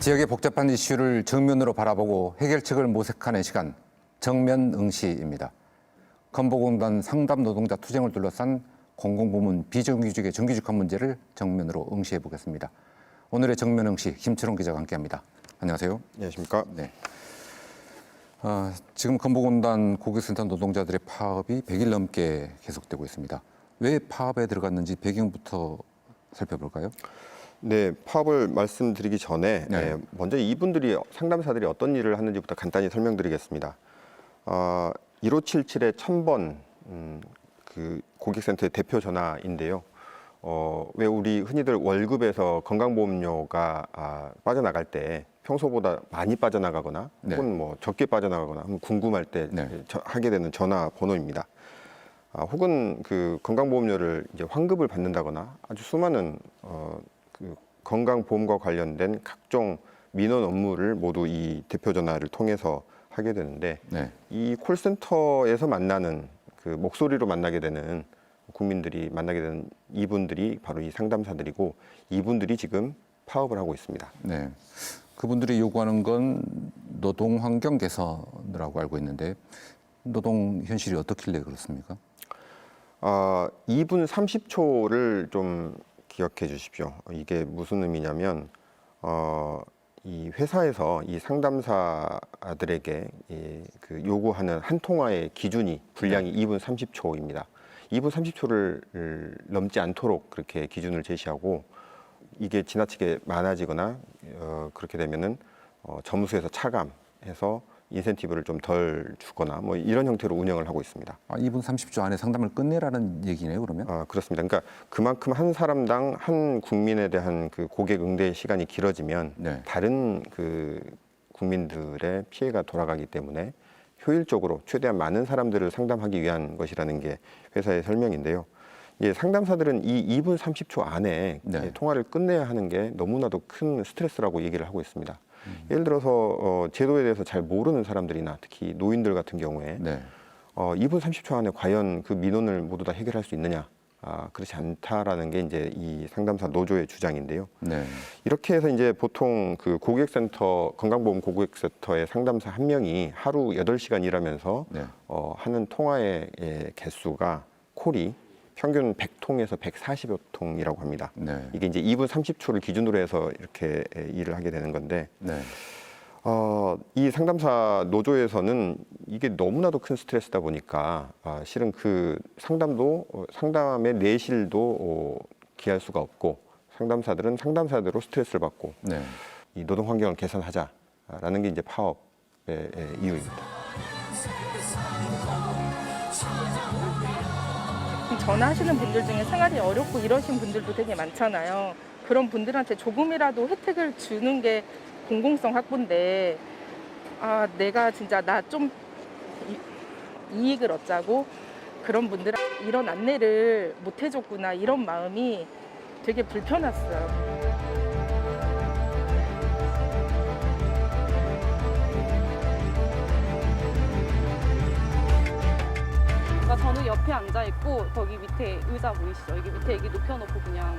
지역의 복잡한 이슈를 정면으로 바라보고 해결책을 모색하는 시간 정면 응시입니다. 건보공단 상담 노동자 투쟁을 둘러싼 공공부문 비정규직의 정규직화 문제를 정면으로 응시해 보겠습니다. 오늘의 정면 응시 김철웅 기자가 함께합니다. 안녕하세요. 안녕하십니까. 네. 아, 지금 건보공단 고객센터 노동자들의 파업이 100일 넘게 계속되고 있습니다. 왜 파업에 들어갔는지 배경부터 살펴볼까요? 네, 파업을 말씀드리기 전에 네. 예, 먼저 이분들이 상담사들이 어떤 일을 하는지부터 간단히 설명드리겠습니다. 어, 1577의 1000번 음, 그 고객센터의 대표 전화인데요. 어, 왜 우리 흔히들 월급에서 건강보험료가 아, 빠져나갈 때 평소보다 많이 빠져나가거나 네. 혹은 뭐 적게 빠져나가거나 하면 궁금할 때 네. 저- 하게 되는 전화 번호입니다. 아, 혹은 그 건강보험료를 이제 환급을 받는다거나 아주 수많은 어, 그 건강보험과 관련된 각종 민원 업무를 모두 이 대표 전화를 통해서 하게 되는데 네. 이 콜센터에서 만나는 그 목소리로 만나게 되는 국민들이 만나게 되는 이분들이 바로 이 상담사들이고 이분들이 지금 파업을 하고 있습니다. 네. 그분들이 요구하는 건 노동 환경 개선이라고 알고 있는데 노동 현실이 어떻길래 그렇습니까? 아, 2분 30초를 좀 기억해 주십시오. 이게 무슨 의미냐면, 어, 이 회사에서 이 상담사들에게 이, 그 요구하는 한 통화의 기준이 분량이 2분 30초입니다. 2분 30초를 넘지 않도록 그렇게 기준을 제시하고 이게 지나치게 많아지거나 어, 그렇게 되면은 어, 점수에서 차감해서 인센티브를 좀 덜 주거나 뭐 이런 형태로 운영을 하고 있습니다. 아, 2분 30초 안에 상담을 끝내라는 얘기네요, 그러면? 아, 그렇습니다. 그러니까 그만큼 한 사람당 한 국민에 대한 그 고객 응대 시간이 길어지면 네. 다른 그 국민들의 피해가 돌아가기 때문에 효율적으로 최대한 많은 사람들을 상담하기 위한 것이라는 게 회사의 설명인데요. 예, 상담사들은 이 2분 30초 안에 네. 예, 통화를 끝내야 하는 게 너무나도 큰 스트레스라고 얘기를 하고 있습니다. 음. 예를 들어서 어, 제도에 대해서 잘 모르는 사람들이나 특히 노인들 같은 경우에 네. 어, 2분 30초 안에 과연 그 민원을 모두 다 해결할 수 있느냐? 아, 그렇지 않다라는 게 이제 이 상담사 노조의 주장인데요. 네. 이렇게 해서 이제 보통 그 고객센터 건강보험 고객센터의 상담사 한 명이 하루 8시간 일하면서 네. 어, 하는 통화의 예, 개수가 콜이 평균 100통에서 140여 통이라고 합니다. 네. 이게 이제 2분 30초를 기준으로 해서 이렇게 예, 일을 하게 되는 건데 네. 어, 이 상담사 노조에서는 이게 너무나도 큰 스트레스다 보니까 아, 실은 그 상담도 어, 상담의 내실도 어, 기할 수가 없고 상담사들은 상담사대로 스트레스를 받고 네. 이 노동 환경을 개선하자라는 게 이제 파업의 예, 이유입니다. 전화하시는 분들 중에 생활이 어렵고 이러신 분들도 되게 많잖아요. 그런 분들한테 조금이라도 혜택을 주는 게 공공성 확보인데, 아, 내가 진짜 나 좀 이익을 얻자고 그런 분들 이런 안내를 못 해줬구나 이런 마음이 되게 불편했어요. 저는 옆에 앉아 있고 거기 밑에 의자 보이시죠? 여기 밑에 애기 눕혀놓고 그냥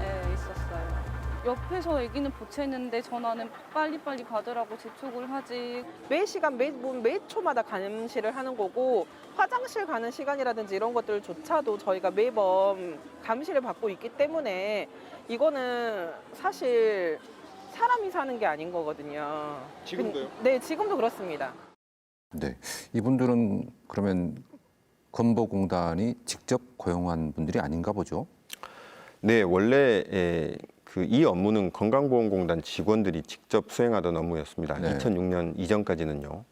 예, 있었어요. 옆에서 애기는 보채는데 전화는 빨리빨리 받으라고 재촉을 하지. 매 시간 매, 뭐, 매 초마다 감시를 하는 거고 화장실 가는 시간이라든지 이런 것들조차도 저희가 매번 감시를 받고 있기 때문에 이거는 사실 사람이 사는 게 아닌 거거든요. 지금도요? 네, 지금도 그렇습니다. 네. 이분들은 그러면 건보공단이 직접 고용한 분들이 아닌가 보죠? 네, 원래 그이 업무는 건강보험공단 직원들이 직접 수행하던 업무였습니다. 네. 2006년 이전까지는요.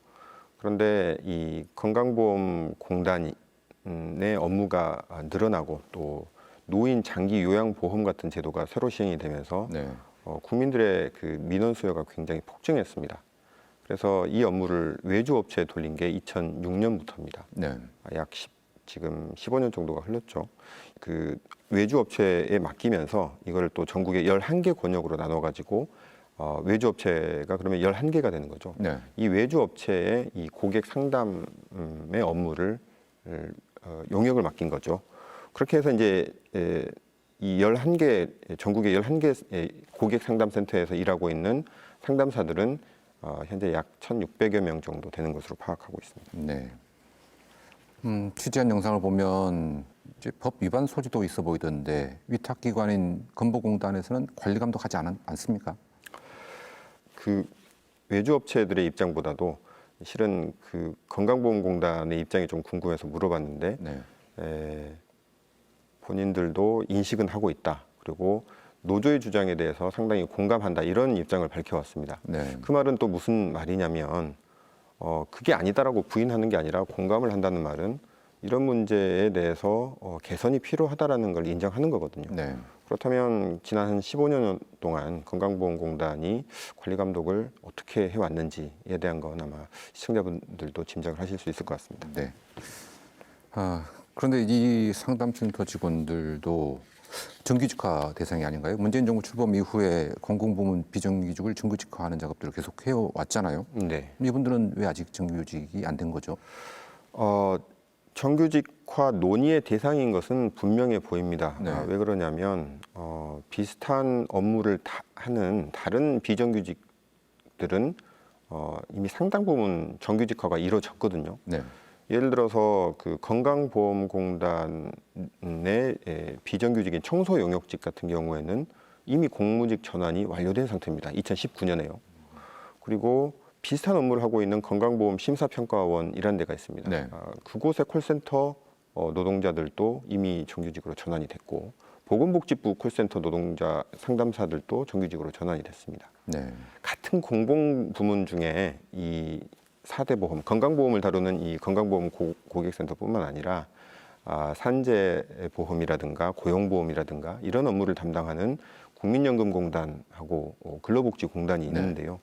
그런데 이 건강보험공단의 업무가 늘어나고 또 노인 장기 요양보험 같은 제도가 새로 시행이 되면서 네. 어, 국민들의 그 민원 수요가 굉장히 폭증했습니다. 그래서 이 업무를 외주 업체에 돌린 게 2006년부터입니다. 네. 약 10, 지금 15년 정도가 흘렀죠. 그 외주 업체에 맡기면서 이거를 또 전국에 11개 권역으로 나눠 가지고 어, 외주 업체가 그러면 11개가 되는 거죠. 네. 이 외주 업체에 이 고객 상담의 업무를 어, 용역을 맡긴 거죠. 그렇게 해서 이제 에, 이 11개 전국의 11개 고객 상담 센터에서 일하고 있는 상담사들은 어, 현재 약 1,600여 명 정도 되는 것으로 파악하고 있습니다. 네. 음, 취재한 영상을 보면 이제 법 위반 소지도 있어 보이던데 위탁 기관인 건보공단에서는 관리 감독하지 않, 않습니까? 그 외주 업체들의 입장보다도 실은 그 건강보험공단의 입장이 좀 궁금해서 물어봤는데 네. 에, 본인들도 인식은 하고 있다. 그리고 노조의 주장에 대해서 상당히 공감한다. 이런 입장을 밝혀왔습니다. 네. 그 말은 또 무슨 말이냐면 어, 그게 아니다라고 부인하는 게 아니라 공감을 한다는 말은 이런 문제에 대해서 어, 개선이 필요하다라는 걸 인정하는 거거든요. 네. 그렇다면 지난 한 15년 동안 건강보험공단이 관리 감독을 어떻게 해왔는지에 대한 건 아마 시청자분들도 짐작을 하실 수 있을 것 같습니다. 네. 아, 그런데 이 상담센터 직원들도 정규직화 대상이 아닌가요? 문재인 정부 출범 이후에 공공부문 비정규직을 정규직화하는 작업들을 계속 해왔잖아요. 네. 이분들은 왜 아직 정규직이 안 된 거죠? 어, 정규직화 논의의 대상인 것은 분명해 보입니다. 네. 아, 왜 그러냐면 어, 비슷한 업무를 다 하는 다른 비정규직들은 어, 이미 상당 부분 정규직화가 이루어졌거든요. 네. 예를 들어서 그 건강보험공단의 에, 비정규직인 청소 영역직 같은 경우에는 이미 공무직 전환이 완료된 상태입니다. 2019년에요. 그리고 비슷한 업무를 하고 있는 건강보험 심사평가원이라는 데가 있습니다. 네. 아, 그곳의 콜센터 어, 노동자들도 이미 정규직으로 전환이 됐고 보건복지부 콜센터 노동자 상담사들도 정규직으로 전환이 됐습니다. 네. 같은 공공 부문 중에 이 4대 보험, 건강보험을 다루는 이 건강보험 고, 고객센터뿐만 아니라 아, 산재보험이라든가 고용보험이라든가 이런 업무를 담당하는 국민연금공단하고 어, 근로복지공단이 네. 있는데요.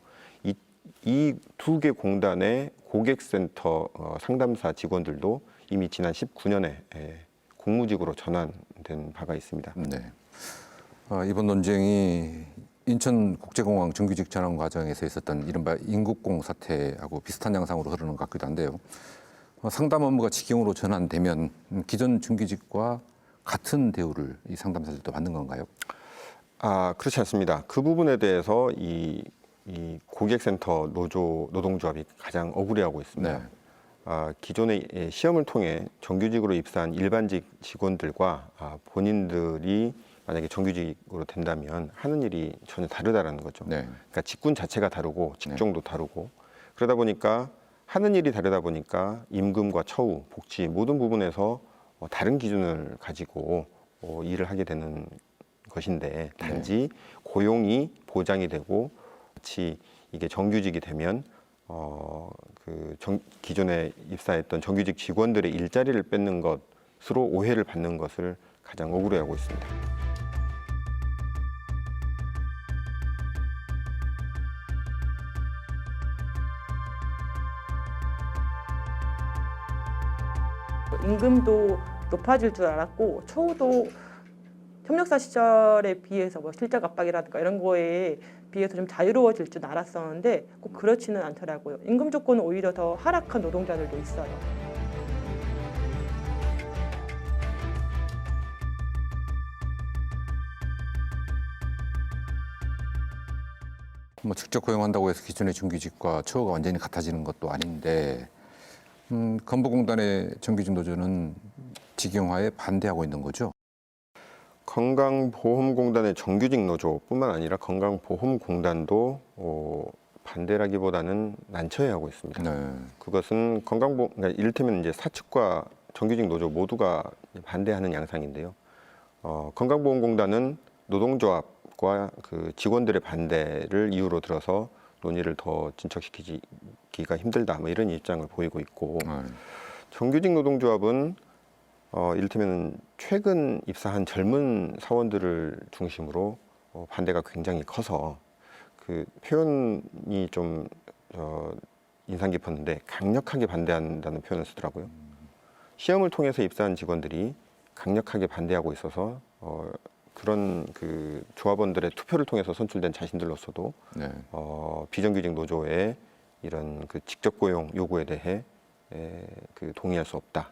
이두 개 공단의 고객센터 어, 상담사 직원들도 이미 지난 19년에 에, 공무직으로 전환된 바가 있습니다. 네. 아, 이번 논쟁이 인천국제공항 정규직 전환 과정에서 있었던 이른바 인국공 사태하고 비슷한 양상으로 흐르는 것 같기도 한데요. 어, 상담 업무가 직경으로 전환되면 음, 기존 정규직과 같은 대우를 이 상담사들도 받는 건가요? 아 그렇지 않습니다. 그 부분에 대해서 이, 이 고객센터 노조 노동조합이 가장 억울해하고 있습니다. 네. 아, 기존의 예, 시험을 통해 정규직으로 입사한 일반직 직원들과 아, 본인들이 만약에 정규직으로 된다면 하는 일이 전혀 다르다라는 거죠. 네. 그러니까 직군 자체가 다르고 직종도 다르고 그러다 보니까 하는 일이 다르다 보니까 임금과 처우, 복지 모든 부분에서 어, 다른 기준을 가지고 어, 일을 하게 되는 것인데 단지 고용이 보장이 되고 같이 이게 정규직이 되면 어, 그 정, 기존에 입사했던 정규직 직원들의 일자리를 뺏는 것으로 오해를 받는 것을 가장 억울해하고 있습니다. 임금도 높아질 줄 알았고 처우도 협력사 시절에 비해서 뭐 실적 압박이라든가 이런 거에 비해서 좀 자유로워질 줄 알았었는데 꼭 그렇지는 않더라고요. 임금 조건은 오히려 더 하락한 노동자들도 있어요. 뭐 직접 고용한다고 해서 기존의 정규직과 처우가 완전히 같아지는 것도 아닌데 음, 건보공단의 정규직 노조는 직영화에 반대하고 있는 거죠. 건강보험공단의 정규직 노조뿐만 아니라 건강보험공단도 어, 반대라기보다는 난처해하고 있습니다. 네. 그것은 건강보 그러니까 이를테면 이제 사측과 정규직 노조 모두가 반대하는 양상인데요. 어, 건강보험공단은 노동조합과 그 직원들의 반대를 이유로 들어서 논의를 더 진척시키 기가 힘들다 뭐 이런 입장을 보이고 있고 네. 정규직 노동조합은 어, 이를테면 최근 입사한 젊은 사원들을 중심으로 어, 반대가 굉장히 커서 그 표현이 좀 어, 인상 깊었는데 강력하게 반대한다는 표현을 쓰더라고요. 시험을 통해서 입사한 직원들이 강력하게 반대하고 있어서 어, 그런 그 조합원들의 투표를 통해서 선출된 자신들로서도 네. 어, 비정규직 노조의 이런 그 직접 고용 요구에 대해 에, 그 동의할 수 없다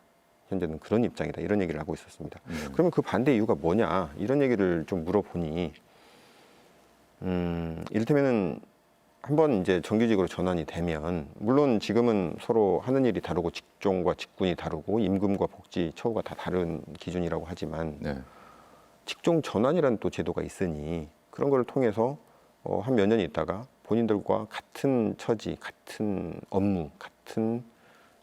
현재는 그런 입장이다 이런 얘기를 하고 있었습니다. 네. 그러면 그 반대 이유가 뭐냐 이런 얘기를 좀 물어보니 음, 이를테면은 한번 이제 정규직으로 전환이 되면 물론 지금은 서로 하는 일이 다르고 직종과 직군이 다르고 임금과 복지 처우가 다 다른 기준이라고 하지만 네. 직종 전환이라는 또 제도가 있으니 그런 걸 통해서 어, 한 몇 년 있다가 본인들과 같은 처지, 같은 업무, 같은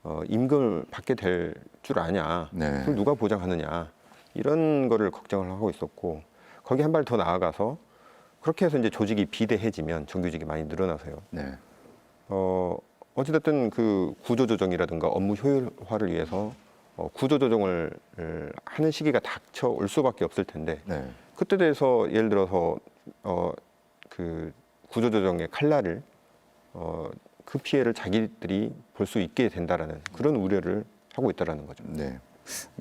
어, 임금을 받게 될 줄 아냐? 네. 그걸 누가 보장하느냐? 이런 거를 걱정을 하고 있었고 거기 한 발 더 나아가서 그렇게 해서 이제 조직이 비대해지면 정규직이 많이 늘어나서요. 네. 어, 어찌됐든 그 구조조정이라든가 업무 효율화를 위해서 어, 구조조정을 을 하는 시기가 닥쳐 올 수밖에 없을 텐데 네. 그때 대해서 예를 들어서 어, 그 구조조정의 칼날을 어, 그 피해를 자기들이 볼 수 있게 된다라는 그런 우려를 하고 있다라는 거죠. 네.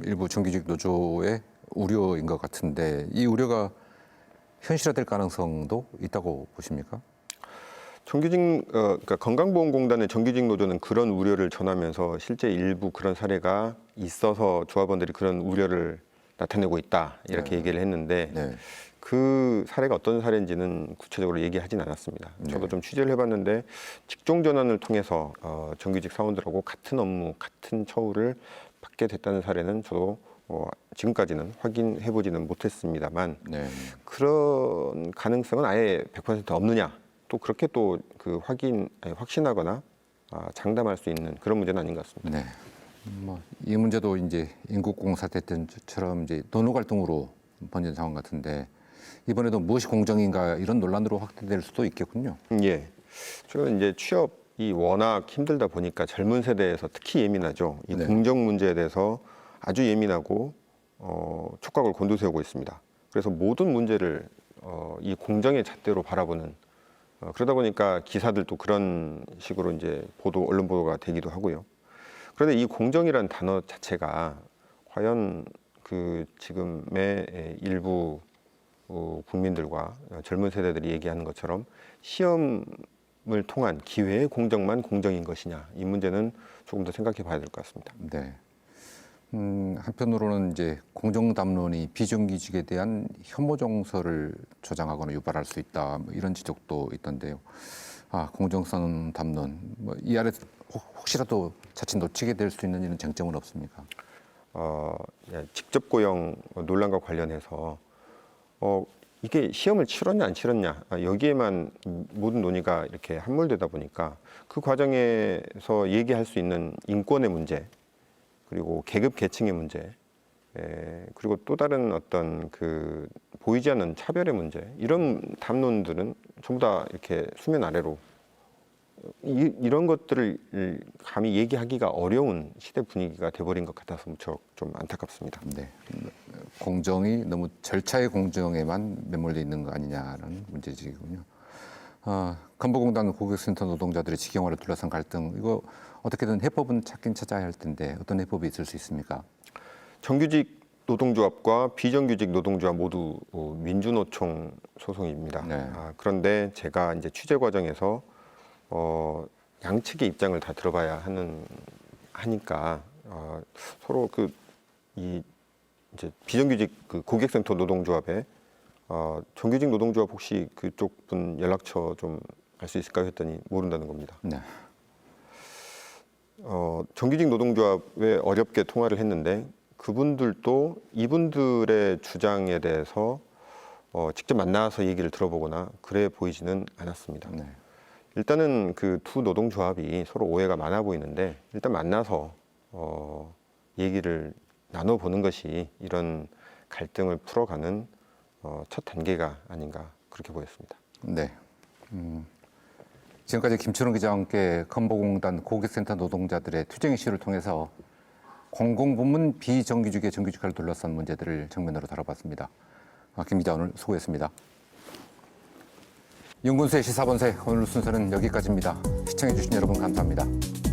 일부 정규직 노조의 우려인 것 같은데 이 우려가 현실화될 가능성도 있다고 보십니까? 정규직 어, 그러니까 건강보험공단의 정규직 노조는 그런 우려를 전하면서 실제 일부 그런 사례가 있어서 조합원들이 그런 우려를 나타내고 있다 이렇게 네. 얘기를 했는데 네. 그 사례가 어떤 사례인지는 구체적으로 얘기하진 않았습니다. 저도 네. 좀 취재를 해봤는데 직종 전환을 통해서 어, 정규직 사원들하고 같은 업무, 같은 처우를 받게 됐다는 사례는 저도 어, 지금까지는 확인해보지는 못했습니다만 네. 그런 가능성은 아예 100% 없느냐? 또 그렇게 또 그 확인, 아니, 확신하거나 아, 장담할 수 있는 그런 문제는 아닌 것 같습니다. 네. 뭐 이 문제도 이제 인국공 사태 때처럼 이제 노노 갈등으로 번진 상황 같은데 이번에도 무엇이 공정인가 이런 논란으로 확대될 수도 있겠군요. 예. 최근 이제 취업이 워낙 힘들다 보니까 젊은 세대에서 특히 예민하죠. 이 네. 공정 문제에 대해서 아주 예민하고 어, 촉각을 곤두세우고 있습니다. 그래서 모든 문제를 어, 이 공정의 잣대로 바라보는 어, 그러다 보니까 기사들도 그런 식으로 이제 보도 언론 보도가 되기도 하고요. 그런데 이 공정이라는 단어 자체가 과연 그 지금의 일부 어, 국민들과 젊은 세대들이 얘기하는 것처럼 시험을 통한 기회의 공정만 공정인 것이냐 이 문제는 조금 더 생각해 봐야 될 것 같습니다. 네. 음, 한편으로는 이제 공정 담론이 비정규직에 대한 혐오 정서를 조장하거나 유발할 수 있다 뭐 이런 지적도 있던데요. 아 공정성 담론 뭐 이 아래 혹- 혹시라도 자칫 놓치게 될 수 있는 이런 쟁점은 없습니까? 어, 예, 직접 고용 논란과 관련해서 어, 이게 시험을 치렀냐 안 치렀냐 아, 여기에만 모든 논의가 이렇게 함몰되다 보니까 그 과정에서 얘기할 수 있는 인권의 문제 그리고 계급 계층의 문제 에, 그리고 또 다른 어떤 그 보이지 않는 차별의 문제 이런 담론들은 전부 다 이렇게 수면 아래로 이, 이런 것들을 감히 얘기하기가 어려운 시대 분위기가 돼버린 것 같아서 무척 좀 안타깝습니다. 네. 공정이 너무 절차의 공정에만 매몰려 있는 거 아니냐라는 문제지군요. 아, 건보공단 고객센터 노동자들의 직영화를 둘러싼 갈등 이거 어떻게든 해법은 찾긴 찾아야 할 텐데 어떤 해법이 있을 수 있습니까? 정규직 노동조합과 비정규직 노동조합 모두 어, 민주노총 소송입니다. 네. 아, 그런데 제가 이제 취재 과정에서 어, 양측의 입장을 다 들어봐야 하는 하니까 어, 서로 그 이 이제 비정규직 그 고객센터 노동조합에 어, 정규직 노동조합 혹시 그쪽 분 연락처 좀 알 수 있을까요? 했더니 모른다는 겁니다. 네. 어, 정규직 노동조합에 어렵게 통화를 했는데 그분들도 이분들의 주장에 대해서 어, 직접 만나서 얘기를 들어보거나 그래 보이지는 않았습니다. 네. 일단은 그 두 노동조합이 서로 오해가 많아 보이는데 일단 만나서 어, 얘기를 나눠보는 것이 이런 갈등을 풀어가는 어, 첫 단계가 아닌가 그렇게 보였습니다. 네. 음, 지금까지 김철웅 기자와 함께 건보공단 고객센터 노동자들의 투쟁 이슈를 통해서 공공부문 비정규직의 정규직화를 둘러싼 문제들을 정면으로 다뤄봤습니다. 아, 김 기자 오늘 수고했습니다. 윤군수의 시사본색 오늘 순서는 여기까지입니다. 시청해주신 여러분 감사합니다.